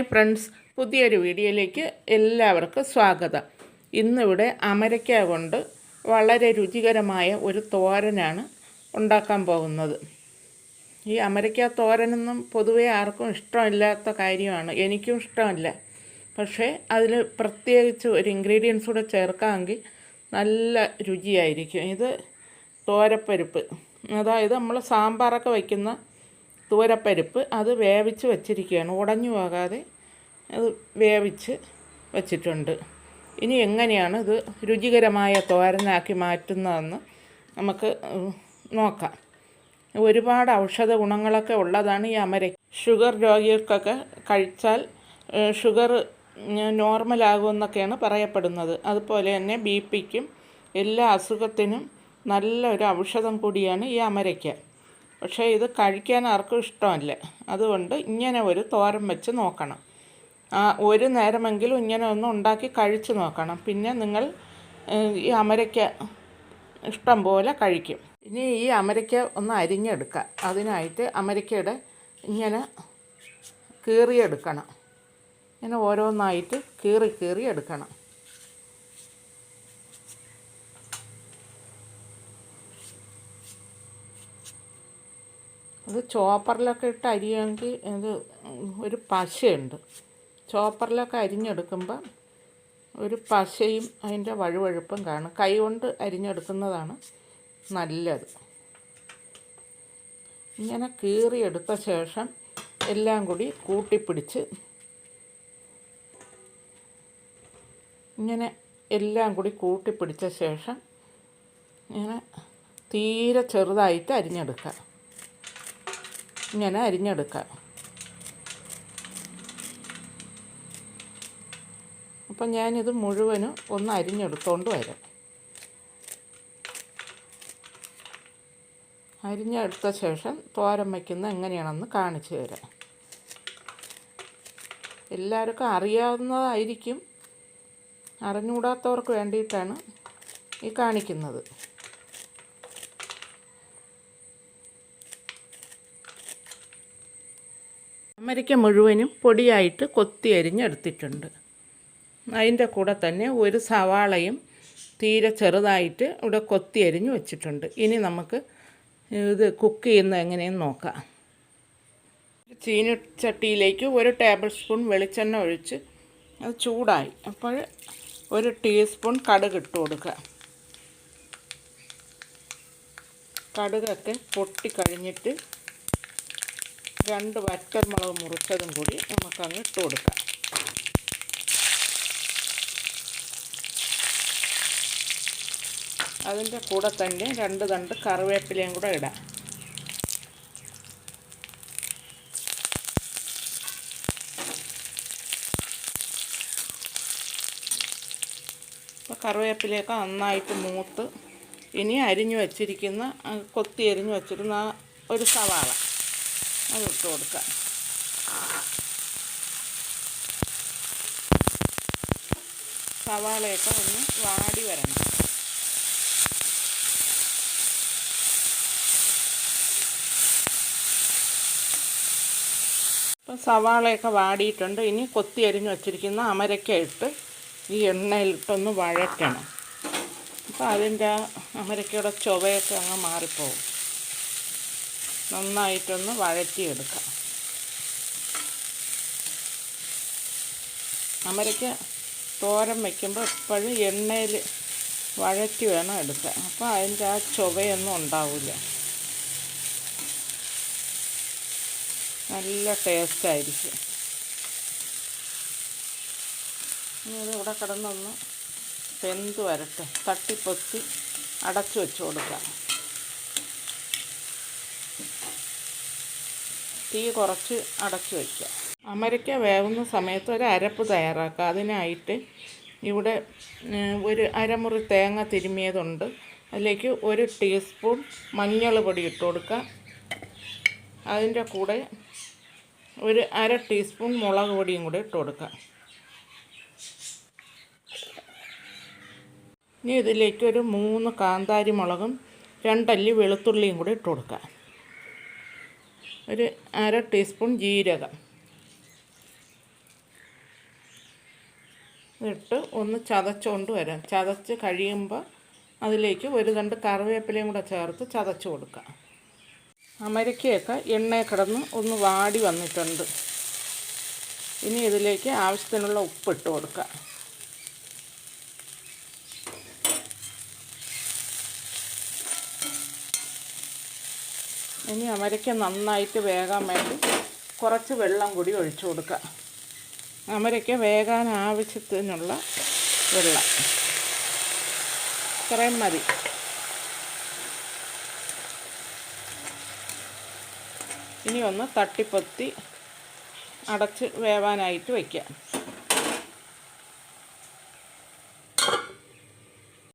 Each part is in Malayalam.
ഹായ് ഫ്രണ്ട്സ് പുതിയൊരു വീഡിയോയിലേക്ക് എല്ലാവർക്കും സ്വാഗതം. ഇന്നിവിടെ അമരയ്ക്ക കൊണ്ട് വളരെ രുചികരമായ ഒരു തോരനാണ് ഉണ്ടാക്കാൻ പോകുന്നത്. ഈ അമരയ്ക്ക തോരനൊന്നും പൊതുവേ ആർക്കും ഇഷ്ടമില്ലാത്ത കാര്യമാണ്. എനിക്കും ഇഷ്ടമല്ല. പക്ഷേ അതിൽ പ്രത്യേകിച്ച് ഒരു ഇൻഗ്രീഡിയൻസ് കൂടെ ചേർക്കാമെങ്കിൽ നല്ല രുചിയായിരിക്കും. ഇത് തോരപ്പരിപ്പ്. അതായത് നമ്മൾ സാമ്പാറൊക്കെ വയ്ക്കുന്ന തൂരപ്പരിപ്പ് അത് വേവിച്ച് വച്ചിരിക്കുകയാണ്. ഉടഞ്ഞു പോകാതെ അത് വേവിച്ച് വച്ചിട്ടുണ്ട്. ഇനി എങ്ങനെയാണ് ഇത് രുചികരമായ തോരനാക്കി മാറ്റുന്നതെന്ന് നമുക്ക് നോക്കാം. ഒരുപാട് ഔഷധ ഗുണങ്ങളൊക്കെ ഉള്ളതാണ് ഈ അമര. ഷുഗർ രോഗികൾക്കൊക്കെ കഴിച്ചാൽ ഷുഗർ നോർമലാകുമെന്നൊക്കെയാണ് പറയപ്പെടുന്നത്. അതുപോലെ തന്നെ ബി പിക്കും എല്ലാ അസുഖത്തിനും നല്ലൊരു ഔഷധം കൂടിയാണ് ഈ അമരയ്ക്ക. പക്ഷേ ഇത് കഴിക്കാൻ ആർക്കും ഇഷ്ടമല്ല. അതുകൊണ്ട് ഇങ്ങനെ ഒരു തോരൻ വെച്ച് നോക്കണം. ആ ഒരു നേരമെങ്കിലും ഇങ്ങനെ ഒന്ന് ഉണ്ടാക്കി കഴിച്ച് നോക്കണം. പിന്നെ നിങ്ങൾ ഈ അമരയ്ക്ക ഇഷ്ടം പോലെ കഴിക്കും. ഇനി ഈ അമരയ്ക്ക ഒന്ന് അരിഞ്ഞെടുക്കുക അതിനായിട്ട് അമരയ്ക്കയുടെ ഇങ്ങനെ കീറിയെടുക്കണം. ഇങ്ങനെ ഓരോന്നായിട്ട് കീറി കീറി എടുക്കണം. അത് ചോപ്പറിലൊക്കെ ഇട്ട് അരിയെങ്കിൽ ഇത് ഒരു പശയുണ്ട്. ചോപ്പറിലൊക്കെ അരിഞ്ഞെടുക്കുമ്പോൾ ഒരു പശയും അതിന്റെ വഴുവഴുപ്പും കാണും. കൈ കൊണ്ട് അരിഞ്ഞെടുക്കുന്നതാണ് നല്ലത്. ഇങ്ങനെ കീറിയെടുത്ത ശേഷം എല്ലാം കൂടി കൂട്ടിപ്പിടിച്ച് ഇങ്ങനെ എല്ലാം കൂടി കൂട്ടിപ്പിടിച്ച ശേഷം ഇങ്ങനെ തീരെ ചെറുതായിട്ട് അരിഞ്ഞെടുക്കുക. ഇങ്ങനെ അരിഞ്ഞെടുക്കുക അപ്പം ഞാനിത് മുഴുവനും ഒന്ന് അരിഞ്ഞെടുത്തോണ്ട് വരാം. അരിഞ്ഞെടുത്ത ശേഷം തോരം വയ്ക്കുന്ന എങ്ങനെയാണെന്ന് കാണിച്ചു തരാം. എല്ലാവർക്കും അറിയാവുന്നതായിരിക്കും. അറിഞ്ഞുകൂടാത്തവർക്ക് വേണ്ടിയിട്ടാണ് ഈ കാണിക്കുന്നത്. അമരിക്ക മുഴുവനും പൊടിയായിട്ട് കൊത്തി അരിഞ്ഞെടുത്തിട്ടുണ്ട് അതിന്റെ കൂടെ തന്നെ ഒരു സവാളയും തീരെ ചെറുതായിട്ട് ഇവിടെ കൊത്തി അരിഞ്ഞ് വെച്ചിട്ടുണ്ട്. ഇനി നമുക്ക് ഇത് കുക്ക് ചെയ്യുന്നത് എങ്ങനെയെന്ന് നോക്കാം. ചീനച്ചട്ടിയിലേക്ക് ഒരു ടേബിൾ സ്പൂൺ വെളിച്ചെണ്ണ ഒഴിച്ച് അത് ചൂടായി. അപ്പോൾ ഒരു ടീസ്പൂൺ കടുക് ഇട്ട് കൊടുക്കുക. കടുകൊക്കെ പൊട്ടിക്കഴിഞ്ഞിട്ട് രണ്ട് വറ്റൽമുളക് മുറിച്ചതും കൂടി നമുക്കങ്ങ് ഇട്ട് കൊടുക്കാം. അതിന്റെ കൂടെ തന്നെ രണ്ട് തണ്ട് കറിവേപ്പിലയും കൂടെ ഇടാം. ഇപ്പോൾ കറിവേപ്പിലയൊക്കെ നന്നായിട്ട് മൂത്ത് ഇനി അരിഞ്ഞു വച്ചിരിക്കുന്ന കൊത്തി അരിഞ്ഞു വച്ചിരുന്ന ഒരു സവാള. അത് ഇട്ട് കൊടുക്കാം. സവാളയൊക്കെ ഒന്ന് വാടി വരണം. ഇപ്പം സവാളയൊക്കെ വാടിയിട്ടുണ്ട്. ഇനി കൊത്തി അരിഞ്ഞ് വച്ചിരിക്കുന്ന അമരക്ക ഇട്ട് ഈ എണ്ണയിലിട്ടൊന്ന് വഴറ്റണം. അപ്പോൾ അതിന്റെ അമരക്കയുടെ ചൊവയൊക്കെ അങ്ങ് മാറിപ്പോവും. നന്നായിട്ടൊന്ന് വഴറ്റിയെടുക്കാം. അമരയ്ക്ക് തോരൻ വയ്ക്കുമ്പോൾ എപ്പോഴും എണ്ണയിൽ വഴറ്റി വേണം എടുക്കാൻ. അപ്പോൾ അതിന്റെ ആ ചുവയൊന്നും ഉണ്ടാവില്ല. നല്ല ടേസ്റ്റായിരിക്കും ഇനി ഇവിടെ കിടന്നൊന്ന് വെന്ത് വരട്ടെ. തട്ടിപ്പൊത്തി അടച്ചു വെച്ച് കൊടുക്കാം. തീ കുറച്ച് അടച്ചു വയ്ക്കുക. അമരയ്ക്ക വേവുന്ന സമയത്ത് ഒരു അരപ്പ് തയ്യാറാക്കുക. അതിനായിട്ട് ഇവിടെ ഒരു അരമുറി തേങ്ങ തിരുമിയതുണ്ട്. അതിലേക്ക് ഒരു ടീസ്പൂൺ മഞ്ഞൾ പൊടി ഇട്ട് കൊടുക്കുക. അതിന്റെ കൂടെ ഒരു അര ടീസ്പൂൺ മുളക് പൊടിയും കൂടി ഇട്ട് കൊടുക്കുക. ഇനി ഇതിലേക്ക് ഒരു മൂന്ന് കാന്താരി മുളകും രണ്ടല്ലി വെളുത്തുള്ളിയും കൂടി ഇട്ട് കൊടുക്കുക. ഒരു അര ടീസ്പൂൺ ജീരകം. ഇട്ട് ഒന്ന് ചതച്ചുകൊണ്ട് വരാം. ചതച്ച് കഴിയുമ്പോൾ അതിലേക്ക് ഒരു രണ്ട് കറിവേപ്പിലയും കൂടെ ചേർത്ത് ചതച്ച് കൊടുക്കാം. അമരക്കയൊക്കെ എണ്ണ കിടന്ന് ഒന്ന് വാടി വന്നിട്ടുണ്ട്. ഇനി ഇതിലേക്ക് ആവശ്യത്തിനുള്ള ഉപ്പിട്ട് കൊടുക്കുക ഇനി അമരയ്ക്ക് നന്നായിട്ട് വേകാൻ വേണ്ടി കുറച്ച് വെള്ളം കൂടി ഒഴിച്ചു കൊടുക്കുക. അമരയ്ക്ക് വേകാൻ ആവശ്യത്തിനുള്ള വെള്ളം. ഇത്രയും മതി. ഇനി ഒന്ന് തട്ടിപ്പൊത്തി അടച്ച് വേവാനായിട്ട് വയ്ക്കാം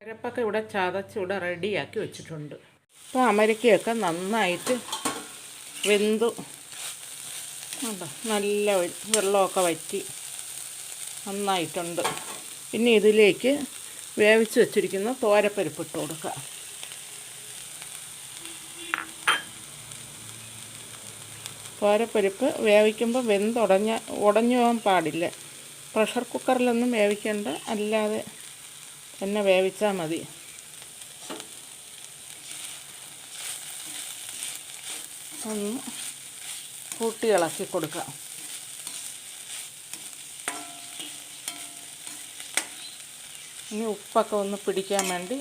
അരപ്പൊക്കെ ഇവിടെ ചതച്ച് ഇവിടെ റെഡിയാക്കി വെച്ചിട്ടുണ്ട്. അപ്പോൾ നന്നായിട്ട് വെന്തു. ഉണ്ടോ നല്ല വെള്ളമൊക്കെ വറ്റി നന്നായിട്ടുണ്ട്. പിന്നെ ഇതിലേക്ക് വേവിച്ച് വെച്ചിരിക്കുന്ന തോരപ്പരിപ്പ് ഇട്ട് കൊടുക്കുക. തോരപ്പരിപ്പ് വേവിക്കുമ്പോൾ വെന്തുടഞ്ഞ ഉടഞ്ഞു പോകാൻ പാടില്ല. പ്രഷർ കുക്കറിലൊന്നും വേവിക്കേണ്ട. അല്ലാതെ തന്നെ വേവിച്ചാൽ മതി. ഒന്ന് കൂട്ടി ഇളക്കി കൊടുക്കാം ഇനി ഉപ്പൊക്കെ ഒന്ന് പിടിക്കാൻ വേണ്ടി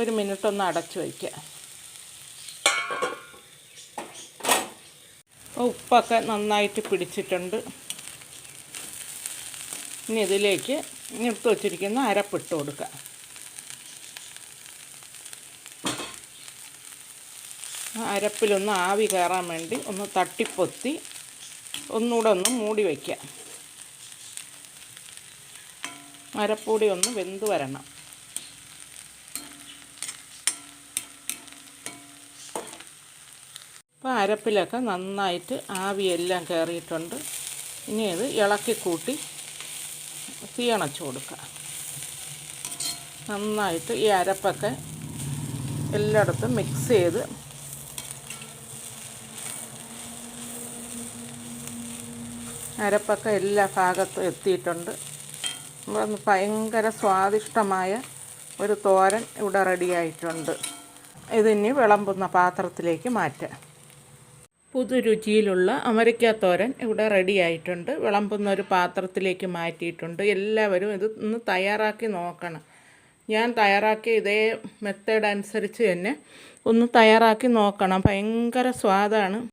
ഒരു മിനിറ്റ് ഒന്ന് അടച്ചു വയ്ക്കുക. ഉപ്പൊക്കെ നന്നായിട്ട് പിടിച്ചിട്ടുണ്ട്. ഇനി ഇതിലേക്ക് എടുത്ത് വച്ചിരിക്കുന്ന അരപ്പിട്ട് കൊടുക്കുക. അരപ്പിലൊന്ന് ആവി കയറാൻ വേണ്ടി ഒന്ന് തട്ടിപ്പൊത്തി ഒന്നുകൂടെ ഒന്ന് മൂടി വയ്ക്കുക. അരപ്പൊടി ഒന്ന് വെന്ത് വരണം. അപ്പോൾ അരപ്പിലൊക്കെ നന്നായിട്ട് ആവിയെല്ലാം കയറിയിട്ടുണ്ട്. ഇനി ഇത് ഇളക്കി കൂട്ടി തീ കൊടുക്കുക. നന്നായിട്ട് ഈ അരപ്പൊക്കെ എല്ലായിടത്തും മിക്സ് ചെയ്ത് അരപ്പൊക്കെ എല്ലാ ഭാഗത്തും എത്തിയിട്ടുണ്ട്. ഭയങ്കര സ്വാദിഷ്ടമായ ഒരു തോരൻ ഇവിടെ റെഡിയായിട്ടുണ്ട്. ഇതിനി വിളമ്പുന്ന പാത്രത്തിലേക്ക് മാറ്റാം. പുതുരുചിയിലുള്ള തോരൻ ഇവിടെ റെഡിയായിട്ടുണ്ട്. വിളമ്പുന്ന ഒരു പാത്രത്തിലേക്ക് മാറ്റിയിട്ടുണ്ട്. എല്ലാവരും ഇത് ഒന്ന് തയ്യാറാക്കി നോക്കണം. ഞാൻ തയ്യാറാക്കിയ ഇതേ മെത്തേഡ് അനുസരിച്ച് തന്നെ ഒന്ന് തയ്യാറാക്കി നോക്കണം. ഭയങ്കര സ്വാദാണ്.